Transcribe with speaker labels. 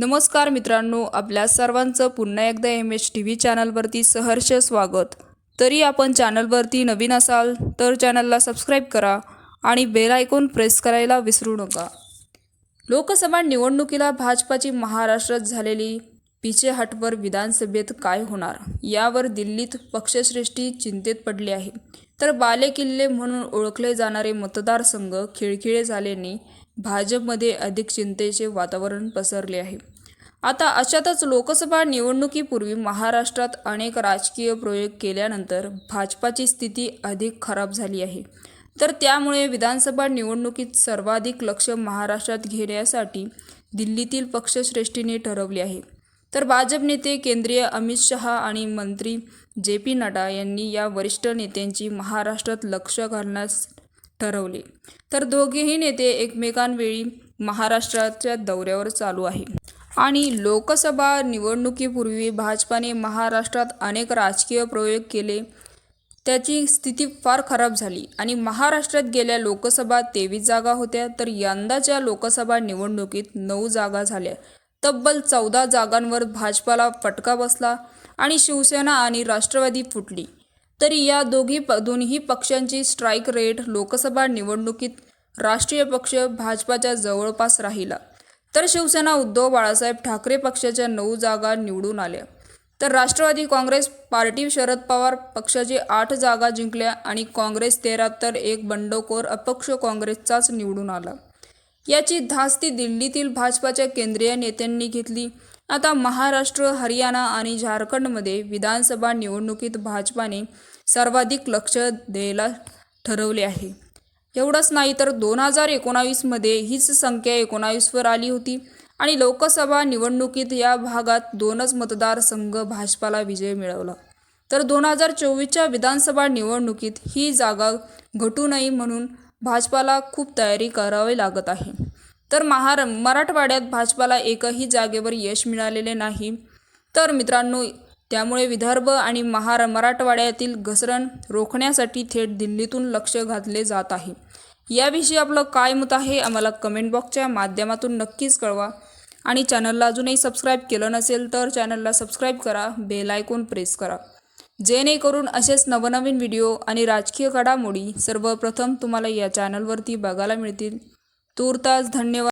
Speaker 1: नमस्कार मित्रांनो आपल्या सर्वांचं पुन्हा एकदा एम एच टी व्ही चॅनलवरती सहर्ष स्वागत. तरी आपण चॅनलवरती नवीन असाल तर चॅनलला सबस्क्राईब करा आणि बेल आयकॉन प्रेस करायला विसरू नका. लोकसभा निवडणुकीला भाजपाची महाराष्ट्रात झालेली पिछेहाटवर विधानसभेत काय होणार? यावर दिल्लीत पक्षश्रेष्ठी चिंतेत पडली आहे. तर बालेकिल्ले म्हणून ओळखले जाणारे मतदारसंघ खिळखिळे झाल्याने भाजपमध्ये अधिक चिंतेचे वातावरण पसरले आहे. आता अशातच लोकसभा निवडणुकीपूर्वी महाराष्ट्रात अनेक राजकीय प्रयोग केल्यानंतर भाजपाची स्थिती अधिक खराब झाली आहे. तर त्यामुळे विधानसभा निवडणुकीत सर्वाधिक लक्ष महाराष्ट्रात घेण्यासाठी दिल्लीतील पक्षश्रेष्ठीने ठरवले आहे. तर भाजप नेते केंद्रीय अमित शहा आणि मंत्री जे पी नड्डा यांनी या वरिष्ठ नेत्यांची महाराष्ट्रात लक्ष घालण्यास ठरवले. तर दोघेही नेते एकमेकांवेळी महाराष्ट्राच्या दौऱ्यावर चालू आहे. आणि लोकसभा निवडणुकीपूर्वी भाजपाने महाराष्ट्रात अनेक राजकीय प्रयोग केले. त्याची स्थिती फार खराब झाली आणि महाराष्ट्रात गेल्या लोकसभा तेवीस जागा होत्या तर यंदाच्या लोकसभा निवडणुकीत नऊ जागा झाल्या. तब्बल चौदा जागांवर भाजपाला फटका बसला आणि शिवसेना आणि राष्ट्रवादी फुटली. तरी या दोघी प दोन्ही पक्षांची स्ट्राईक रेट लोकसभा निवडणुकीत राष्ट्रीय पक्ष भाजपाच्या जवळपास राहिला. तर शिवसेना उद्धव बाळासाहेब ठाकरे पक्षाच्या नऊ जागा निवडून आल्या. तर राष्ट्रवादी काँग्रेस पार्टी शरद पवार पक्षाची आठ जागा जिंकल्या आणि काँग्रेस तेरा तर एक बंडखोर अपक्ष काँग्रेसचाच निवडून आला. याची धास्ती दिल्लीतील भाजपाच्या केंद्रीय नेत्यांनी घेतली. आता महाराष्ट्र हरियाणा आणि झारखंडमध्ये विधानसभा निवडणुकीत भाजपाने सर्वाधिक लक्ष द्यायला ठरवले आहे. एवढंच नाही तर दोन हजार एकोणावीसमध्ये हीच संख्या एकोणावीसवर आली होती. आणि लोकसभा निवडणुकीत या भागात दोनच मतदारसंघ भाजपाला विजय मिळवला. तर दोन हजार चोवीसच्या विधानसभा निवडणुकीत ही जागा घटू नये म्हणून भाजपाला खूप तयारी करावी लागत आहे. तर महार मराठवाड्यात भाजपाला एकही जागेवर यश मिळालेले नाही. तर मित्रांनो त्यामुळे विदर्भ आणि महार मराठवाड्यातील घसरण रोखण्यासाठी थेट दिल्लीतून लक्ष घातले जात आहे. याविषयी आपलं काय मत आहे आम्हाला कमेंट बॉक्सच्या माध्यमातून नक्कीच कळवा. आणि चॅनलला अजूनही सबस्क्राईब केलं नसेल तर चॅनलला सबस्क्राईब करा बेल आयकॉन प्रेस करा. जेणेकरून असेच नवनवीन व्हिडिओ आणि राजकीय घडामोडी सर्वप्रथम तुम्हाला या चॅनलवरती बघायला मिळतील. तूर्तास धन्यवाद.